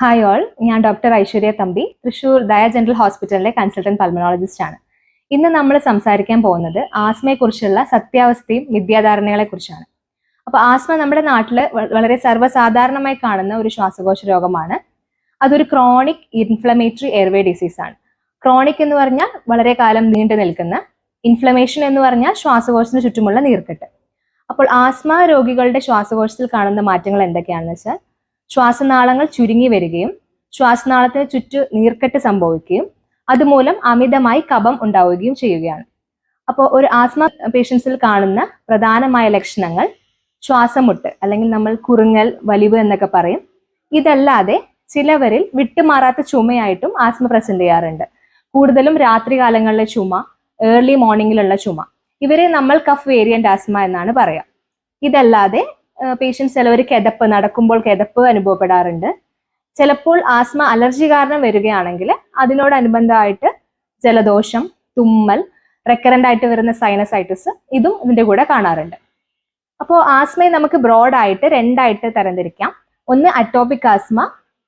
Hi all ഞാൻ doctor Aishwarya Thampi Thrissur Daya general ഹോസ്പിറ്റലിലെ consultant pulmonologist ആണ്. ഇന്ന് നമ്മൾ സംസാരിക്കാൻ പോകുന്നത് ആസ്മയെക്കുറിച്ചുള്ള സത്യാവസ്ഥയും വിദ്യാധാരണകളെ കുറിച്ചാണ് അപ്പോൾ ആസ്മ നമ്മുടെ നാട്ടിൽ വളരെ സർവസാധാരണമായി കാണുന്ന ഒരു ശ്വാസകോശ രോഗമാണ്. അതൊരു ക്രോണിക് ഇൻഫ്ലമേറ്ററി എയർവേ ഡിസീസ് ആണ്. ക്രോണിക് എന്ന് പറഞ്ഞാൽ വളരെ കാലം നീണ്ടു നിൽക്കുന്ന ഇൻഫ്ലമേഷൻ എന്ന് പറഞ്ഞാൽ ശ്വാസകോശത്തിന് ചുറ്റുമുള്ള നീർക്കെട്ട്. അപ്പോൾ ആസ്മ രോഗികളുടെ ശ്വാസകോശത്തിൽ കാണുന്ന മാറ്റങ്ങൾ എന്തൊക്കെയാണെന്ന് വെച്ചാൽ ശ്വാസനാളങ്ങൾ ചുരുങ്ങി വരികയും ശ്വാസനാളത്തിന് ചുറ്റു നീർക്കെട്ട് സംഭവിക്കുകയും അതുമൂലം അമിതമായി കഫം ഉണ്ടാവുകയും ചെയ്യുകയാണ്. അപ്പോൾ ഒരു ആസ്മ പേഷ്യൻസിൽ കാണുന്ന പ്രധാനമായ ലക്ഷണങ്ങൾ ശ്വാസമുട്ട് അല്ലെങ്കിൽ നമ്മൾ കുറുങ്ങൽ വലിവ് എന്നൊക്കെ പറയും. ഇതല്ലാതെ ചിലവരിൽ വിട്ടുമാറാത്ത ചുമയായിട്ടും ആസ്മ പ്രസന്റ് ചെയ്യാറുണ്ട്. കൂടുതലും രാത്രികാലങ്ങളിലെ ചുമ ഏർലി മോർണിംഗിലുള്ള ചുമ. ഇവരെ നമ്മൾ കഫ് വേരിയന്റ് ആസ്മ എന്നാണ് പറയാം. ഇതല്ലാതെ പേഷ്യൻസ് ചിലവർ കിതപ്പ് നടക്കുമ്പോൾ കിതപ്പ് അനുഭവപ്പെടാറുണ്ട്. ചിലപ്പോൾ ആസ്മ അലർജി കാരണം വരികയാണെങ്കിൽ അതിനോടനുബന്ധമായിട്ട് ജലദോഷം തുമ്മൽ റെക്കറന്റ് ആയിട്ട് വരുന്ന സൈനസൈറ്റിസ് ഇതും ഇതിന്റെ കൂടെ കാണാറുണ്ട്. അപ്പോൾ ആസ്മയെ നമുക്ക് ബ്രോഡായിട്ട് രണ്ടായിട്ട് തരംതിരിക്കാം. ഒന്ന് അറ്റോപിക് ആസ്മ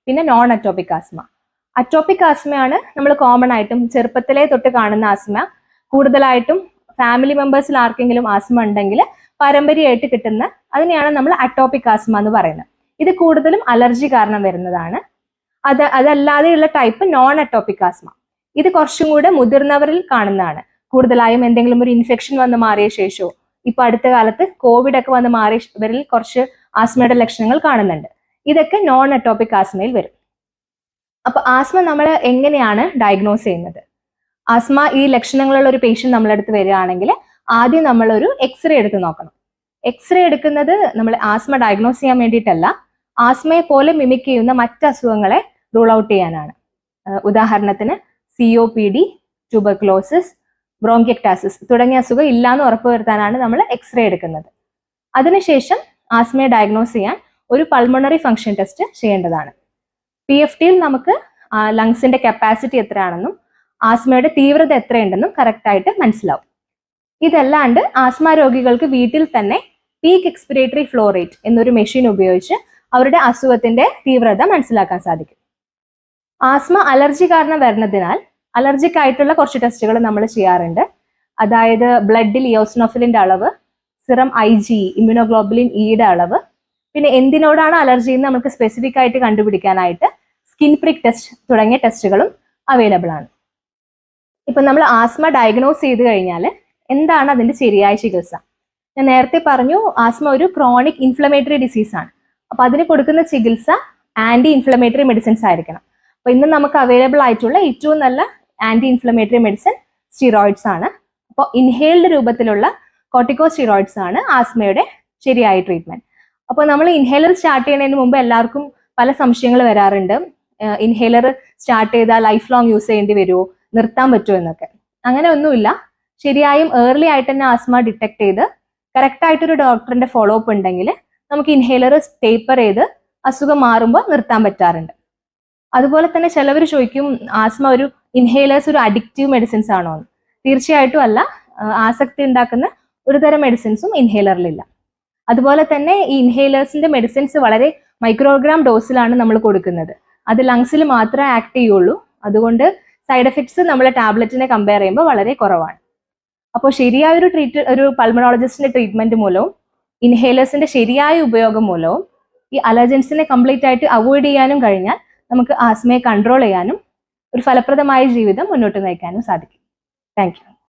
പിന്നെ നോൺ അറ്റോപിക് ആസ്മ. അറ്റോപിക് ആസ്മയാണ് നമ്മൾ കോമൺ ആയിട്ടും ചെറുപ്പത്തിലേ തൊട്ട് കാണുന്ന ആസ്മ. കൂടുതലായിട്ടും ഫാമിലി മെമ്പേഴ്സിൽ ആർക്കെങ്കിലും ആസ്മ ഉണ്ടെങ്കിൽ പാരമ്പര്യമായിട്ട് കിട്ടുന്ന അതിനെയാണ് നമ്മൾ അറ്റോപിക് ആസ്മ എന്ന് പറയുന്നത്. ഇത് കൂടുതലും അലർജി കാരണം വരുന്നതാണ്. അത് അതല്ലാതെയുള്ള ടൈപ്പ് നോൺ അറ്റോപിക് ആസ്മ ഇത് കുറച്ചും കൂടെ മുതിർന്നവരിൽ കാണുന്നതാണ്. കൂടുതലായും എന്തെങ്കിലും ഒരു ഇൻഫെക്ഷൻ വന്ന് മാറിയ ശേഷമോ ഇപ്പൊ അടുത്ത കാലത്ത് കോവിഡ് ഒക്കെ വന്ന് മാറിയവരിൽ കുറച്ച് ആസ്മയുടെ ലക്ഷണങ്ങൾ കാണുന്നുണ്ട്. ഇതൊക്കെ നോൺ അറ്റോപിക് ആസ്മയിൽ വരും. അപ്പൊ ആസ്മ നമ്മൾ എങ്ങനെയാണ് ഡയഗ്നോസ് ചെയ്യുന്നത്? ആസ്മ ഈ ലക്ഷണങ്ങളുള്ള ഒരു പേഷ്യൻ നമ്മളെടുത്ത് വരികയാണെങ്കിൽ ആദ്യം നമ്മൾ ഒരു എക്സ്റേ എടുത്ത് നോക്കണം. എക്സ്റേ എടുക്കുന്നത് നമ്മൾ ആസ്മ ഡയഗ്നോസ് ചെയ്യാൻ വേണ്ടിയിട്ടല്ല ആസ്മയെ പോലെ മിമിക് ചെയ്യുന്ന മറ്റ് അസുഖങ്ങളെ റൂൾ ഔട്ട് ചെയ്യാനാണ്. ഉദാഹരണത്തിന് C O P D tuberculosis bronchiectasis തുടങ്ങിയ അസുഖം ഇല്ലാന്ന് ഉറപ്പുവരുത്താനാണ് നമ്മൾ എക്സ്റേ എടുക്കുന്നത്. അതിനുശേഷം ആസ്മയെ ഡയഗ്നോസ് ചെയ്യാൻ ഒരു പൾമണറി ഫംഗ്ഷൻ ടെസ്റ്റ് ചെയ്യേണ്ടതാണ്. പി എഫ് ടിയിൽ നമുക്ക് ലങ്സിന്റെ കപ്പാസിറ്റി എത്രയാണെന്നും ആസ്മയുടെ തീവ്രത എത്രയുണ്ടെന്നും കറക്റ്റായിട്ട് മനസ്സിലാവും. ഇതല്ലാണ്ട് ആസ്മ രോഗികൾക്ക് വീട്ടിൽ തന്നെ പീക്ക് എക്സ്പിറേറ്ററി ഫ്ലോ റേറ്റ് എന്നൊരു മെഷീൻ ഉപയോഗിച്ച് അവരുടെ അസുഖത്തിന്റെ തീവ്രത മനസ്സിലാക്കാൻ സാധിക്കും. ആസ്മ അലർജി കാരണം വരുന്നതിനാൽ അലർജിക് ആയിട്ടുള്ള കുറച്ച് ടെസ്റ്റുകൾ നമ്മൾ ചെയ്യാറുണ്ട്. അതായത് ബ്ലഡിൽ ഇയോസിനോഫിലിന്റെ അളവ് സിറം ഐ ജി ഇമ്യൂണോഗ്ലോബുലിൻ ഇയുടെ അളവ്. പിന്നെ എന്തിനോടാണ് അലർജി എന്ന് നമുക്ക് സ്പെസിഫിക് ആയിട്ട് കണ്ടുപിടിക്കാനായിട്ട് സ്കിൻ പ്രിക് ടെസ്റ്റ് തുടങ്ങിയ ടെസ്റ്റുകളും അവൈലബിൾ ആണ്. ഇപ്പൊ നമ്മൾ ആസ്മ ഡയഗ്നോസ് ചെയ്ത് കഴിഞ്ഞാൽ എന്താണ് അതിന്റെ ശരിയായ ചികിത്സ? ഞാൻ നേരത്തെ പറഞ്ഞു ആസ്മ ഒരു ക്രോണിക് ഇൻഫ്ലമേറ്ററി ഡിസീസ് ആണ്. അപ്പൊ അതിന് കൊടുക്കുന്ന ചികിത്സ ആന്റി ഇൻഫ്ലമേറ്ററി മെഡിസിൻസ് ആയിരിക്കണം. അപ്പൊ ഇന്ന് നമുക്ക് അവൈലബിൾ ആയിട്ടുള്ള ഏറ്റവും നല്ല ആന്റി ഇൻഫ്ലമേറ്ററി മെഡിസിൻ സ്റ്റിറോയിഡ്സ് ആണ്. അപ്പോൾ ഇൻഹേൽഡ് രൂപത്തിലുള്ള കോട്ടിക്കോ സ്റ്റിറോയിഡ്സ് ആണ് ആസ്മയുടെ ശരിയായ ട്രീറ്റ്മെന്റ് അപ്പോൾ നമ്മൾ ഇൻഹേലർ സ്റ്റാർട്ട് ചെയ്യുന്നതിന് മുമ്പ് എല്ലാവർക്കും പല സംശയങ്ങൾ വരാറുണ്ട്. ഇൻഹേലർ സ്റ്റാർട്ട് ചെയ്താൽ ലൈഫ് ലോങ് യൂസ് ചെയ്യേണ്ടി വരുമോ? നിർത്താൻ പറ്റുമോ എന്നൊക്കെ. അങ്ങനെ ഒന്നുമില്ല. ശരിയായും ഏർലി ആയിട്ട് തന്നെ ആസ്മ ഡിറ്റക്ട് ചെയ്ത് കറക്റ്റ് ആയിട്ടൊരു ഡോക്ടറിന്റെ ഫോളോ അപ്പ് ഉണ്ടെങ്കിൽ നമുക്ക് ഇൻഹേലർ ടേപ്പർ ചെയ്ത് അസുഖം മാറുമ്പോൾ നിർത്താൻ പറ്റാറുണ്ട്. അതുപോലെ തന്നെ ചിലവർ ചോദിക്കും ആസ്മ ഒരു ഇൻഹേലേഴ്സ് ഒരു അഡിക്റ്റീവ് മെഡിസിൻസ് ആണോ? എന്ന്. തീർച്ചയായിട്ടും അല്ല. ആസക്തി ഉണ്ടാക്കുന്ന ഒരു തരം മെഡിസിൻസും ഇൻഹേലറിലില്ല അതുപോലെ തന്നെ ഈ ഇൻഹേലേഴ്സിന്റെ മെഡിസിൻസ് വളരെ മൈക്രോഗ്രാം ഡോസിലാണ് നമ്മൾ കൊടുക്കുന്നത്. അത് ലങ്സിൽ മാത്രമേ ആക്ട് ചെയ്യുള്ളൂ. അതുകൊണ്ട് സൈഡ് എഫക്ട്സ് നമ്മളെ ടാബ്ലറ്റിനെ കമ്പയർ ചെയ്യുമ്പോൾ വളരെ കുറവാണ്. അപ്പോൾ ശരിയായ ഒരു ട്രീറ്റ് ഒരു പൾമണോളജിസ്റ്റിന്റെ ട്രീറ്റ്മെന്റ് മൂലവും ഇൻഹേലേഴ്സിന്റെ ശരിയായ ഉപയോഗം മൂലവും ഈ അലർജൻസിനെ കംപ്ലീറ്റ് ആയിട്ട് അവോയ്ഡ് ചെയ്യാനും കഴിഞ്ഞാൽ നമുക്ക് ആസ്മയെ കൺട്രോൾ ചെയ്യാനും ഒരു ഫലപ്രദമായ ജീവിതം മുന്നോട്ട് നയിക്കാനും സാധിക്കും. താങ്ക്